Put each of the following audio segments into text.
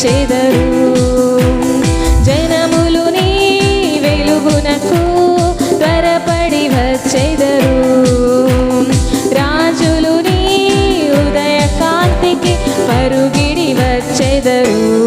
పరుగిడి జనములు నీ వెలుగునకు త్వరపడి వచ్చేదరు. రాజులు నీ ఉదయ కాంతికి పరుగిడి వచ్చేదరు.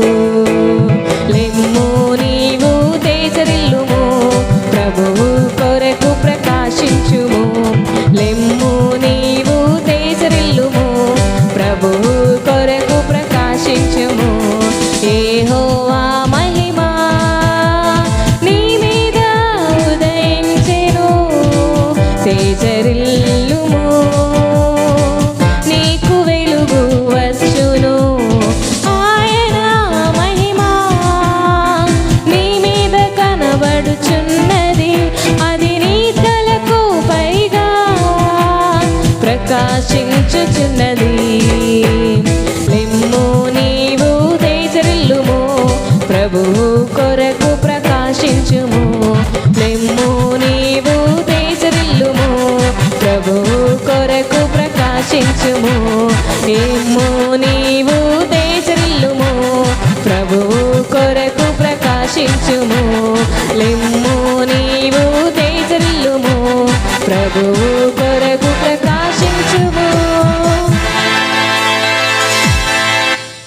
ప్రకాశించుచున్నది నిమ్ము నీవు దేశరిల్లుము ప్రభువు కొరకు ప్రకాశించుము. నిమ్ము నీవు దేశరిల్లుము ప్రభువు కొరకు ప్రకాశించుము. నిమ్ము నీవు దేశరిల్లుము ప్రభువు కొరకు ప్రకాశించుము. నిమ్ము నీవు దేశరిల్లుము ప్రభువు